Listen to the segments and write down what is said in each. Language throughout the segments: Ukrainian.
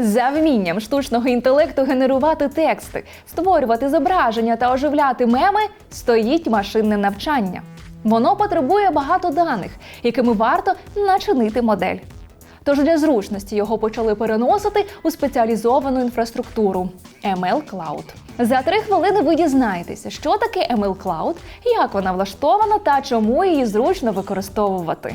За вмінням штучного інтелекту генерувати тексти, створювати зображення та оживляти меми стоїть машинне навчання. Воно потребує багато даних, якими варто начинити модель. Тож для зручності його почали переносити у спеціалізовану інфраструктуру ML Cloud. За три хвилини ви дізнаєтеся, що таке ML Cloud, як вона влаштована та чому її зручно використовувати.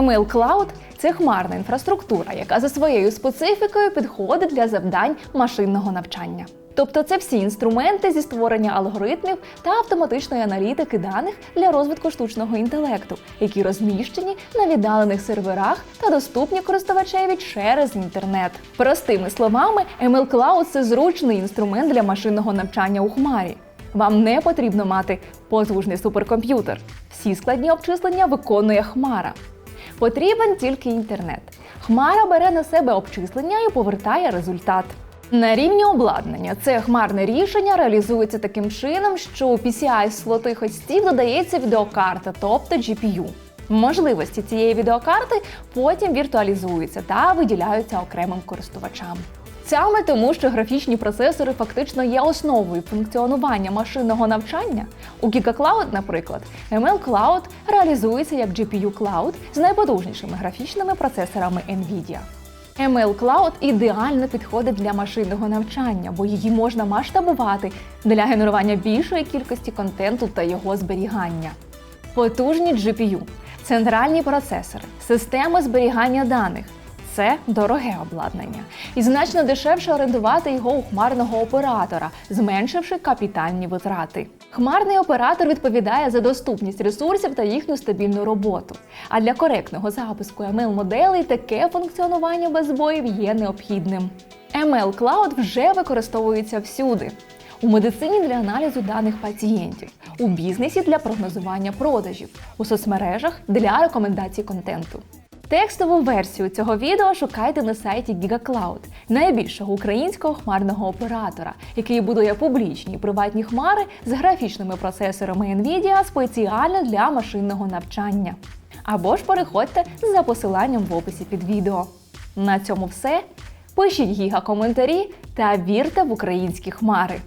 ML Cloud – це хмарна інфраструктура, яка за своєю специфікою підходить для завдань машинного навчання. Тобто це всі інструменти зі створення алгоритмів та автоматичної аналітики даних для розвитку штучного інтелекту, які розміщені на віддалених серверах та доступні користувачеві через інтернет. Простими словами, ML Cloud – це зручний інструмент для машинного навчання у хмарі. Вам не потрібно мати потужний суперкомп'ютер. Всі складні обчислення виконує хмара. Потрібен тільки інтернет. Хмара бере на себе обчислення і повертає результат. На рівні обладнання це хмарне рішення реалізується таким чином, що у PCI слоти хостів додається відеокарта, тобто GPU. Можливості цієї відеокарти потім віртуалізуються та виділяються окремим користувачам. Саме тому, що графічні процесори фактично є основою функціонування машинного навчання. У Giga Cloud, наприклад, ML Cloud реалізується як GPU Cloud з найпотужнішими графічними процесорами NVIDIA. ML Cloud ідеально підходить для машинного навчання, бо її можна масштабувати для генерування більшої кількості контенту та його зберігання. Потужні GPU, центральні процесори, системи зберігання даних це дороге обладнання, і значно дешевше орендувати його у хмарного оператора, зменшивши капітальні витрати. Хмарний оператор відповідає за доступність ресурсів та їхню стабільну роботу. А для коректного запуску ML моделей таке функціонування без збоїв є необхідним. ML Cloud вже використовується всюди. У медицині для аналізу даних пацієнтів, у бізнесі для прогнозування продажів, у соцмережах для рекомендацій контенту. Текстову версію цього відео шукайте на сайті GigaCloud, найбільшого українського хмарного оператора, який будує публічні і приватні хмари з графічними процесорами NVIDIA спеціально для машинного навчання. Або ж переходьте за посиланням в описі під відео. На цьому все. Пишіть гіга коментарі та вірте в українські хмари.